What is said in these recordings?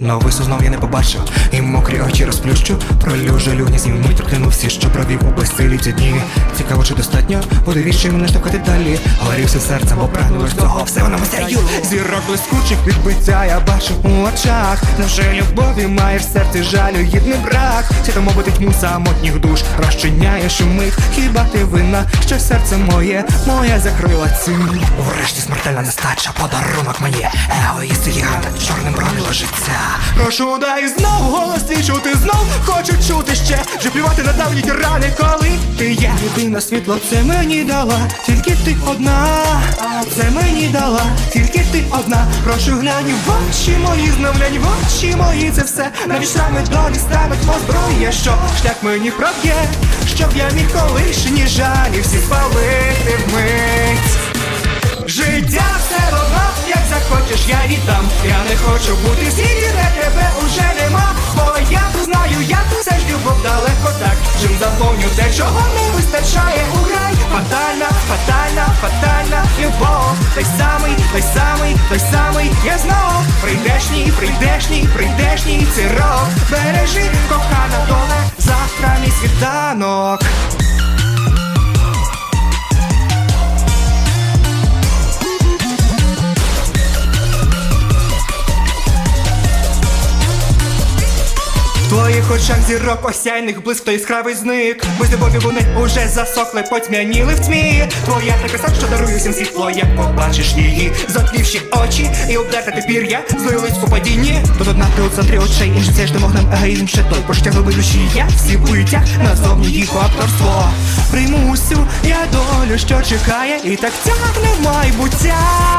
Новий знов я не побачив, і мокрі очі розплющу. Пролю жалюні знімуть торкнув всі, що провів у безсилі ці дні. Цікаво, чи достатньо, подивіться мене штовхати далі. Горівся серцем, бо прагнули цього, все воно мастерю Зірок блискучих відбиття я бачу у очах. Невже любові маєш в серці жалю, гідний брак? Світом мовити тьму самотніх душ, розчиняєш умить Хіба ти винна, що серце моє, моє закрила цим Врешті смертельна нестача, подарунок мені. Егоїст гігант, чорним бронею ложиться Прошу, дай знов голос твій чути знов Хочу чути ще, вже плювати на давні рани, коли ти є Єдине світло, це мені дала, тільки ти одна, це мені дала, тільки ти одна. Прошу глянь в очі мої, знов глянь в очі мої, це все навіть саме долі ставить озброє, що шлях мені проб'є, щоб я міг колишні жалі всі спалити вмить. Життя все одно, як захочеш, я віддам. Я не хочу бути в Фатальна, фатальна, фатальна любов. Той самий, той самий, той самий, я знов прийдешній, прийдешній, прийдешній цирок. Бережи, кохана доле, завтра мій світанок. В твоїх очах зірок осяйних блиск той яскравий зник. Без любові вони уже засохли, потьмяніли в тьмі. Твоя та краса, що дарує всім світло, як побачиш її Затлівші очі і обдерти пір'я Злились у падінні Тут одна ти у центрі очей, інший це ж демогнем егоїзм ще той Поштягливий душі я всі витяг назовні їх авторство. Прийму усю я долю, що чекає, і так тягне майбуття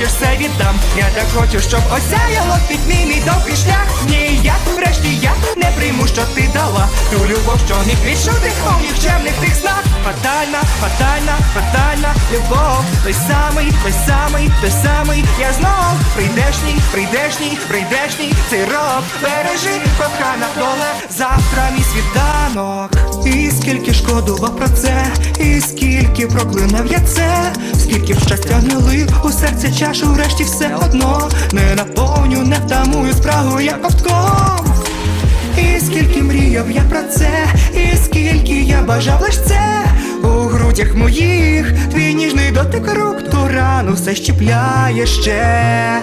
як захочеш, все віддам. Я так хочу, щоб осяяло під мій довгий шлях. Ні, я врешті я не прийму, що ти дала. Ту любов, що міг відчути у нікчемних тих снах. Фатальна, фатальна, фатальна любов. Той самий, той самий, той самий, я знов прийдешній, прийдешній, прийдешній цей рок. Бережи, кохана доле, завтра мій світанок. І скільки шкодував про це, і скільки проклинав я це, скільки б щастя лив у серце чашу, врешті все одно не наповню, не втамую спрагу, як ковтком. І скільки мріяв я про це, і скільки я бажав лиш це у моїх, твій ніжний дотик рук, ту рану все щіпляє ще.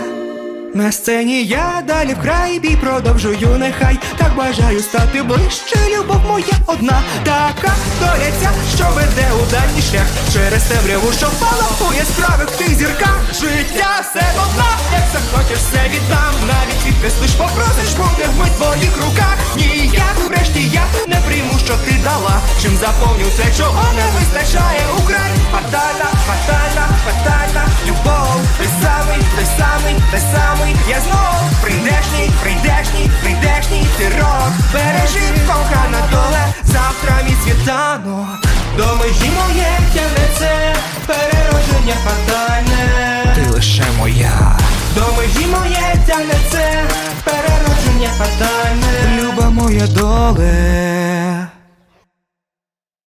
На сцені я далі вкрай бій продовжую, нехай так бажаю стати ближче. Любов моя одна, така доляця, що веде у дальній шлях через темряву, що впала у яскравих тих зірках. Життя все одна, як захочеш, все віддам. Навіть відкрес лиш попросиш, буде в твоїх руках. Фатальна, фатальна, любов. Той самий, той самий, той самий, я знов прийдешній, прийдешній, прийдешній ти рок. Бережи, кохана доле, завтра мій світанок. До межі моє тягнеться, переродження фатальне. Ти лише моя. До межі моє тягнеться, переродження фатальне. Люба моя доле.